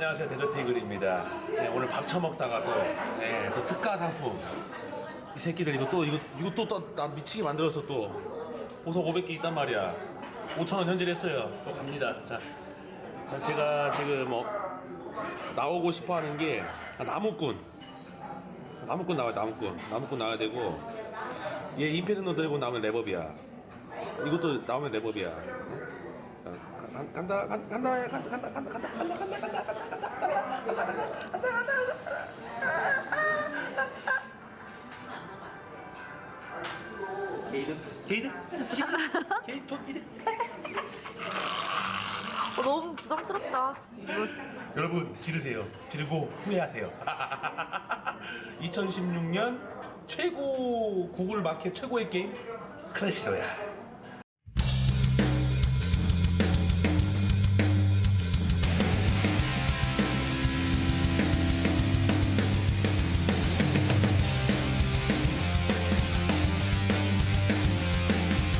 안녕하세요 데저트 이글입니다. 네, 오늘 밥 처먹다가도 네, 또 특가 상품 이 새끼들 이거 또 이거 이거 또나 미치게 만들어서 또 보석 500개 있단 말이야. 5천 원 현질했어요. 또 갑니다. 자, 자, 제가 지금 뭐 나오고 싶어 하는 게 아, 나무꾼 나무꾼 나와요 나무꾼 나무꾼 나와야 되고 얘 인페르노 드래곤 나오면 레버비야. 이것도 나오면 레버비야. 어? 자, 간- 간다 간- 간다 간다 간다 간다 간다 간다 간다 간다 게이드 게이드 게이드 저 게이드 어, 너무 부담스럽다. 이거 여러분 지르세요 지르고 후회하세요 2016년 최고 구글 마켓 최고의 게임 클래시 로얄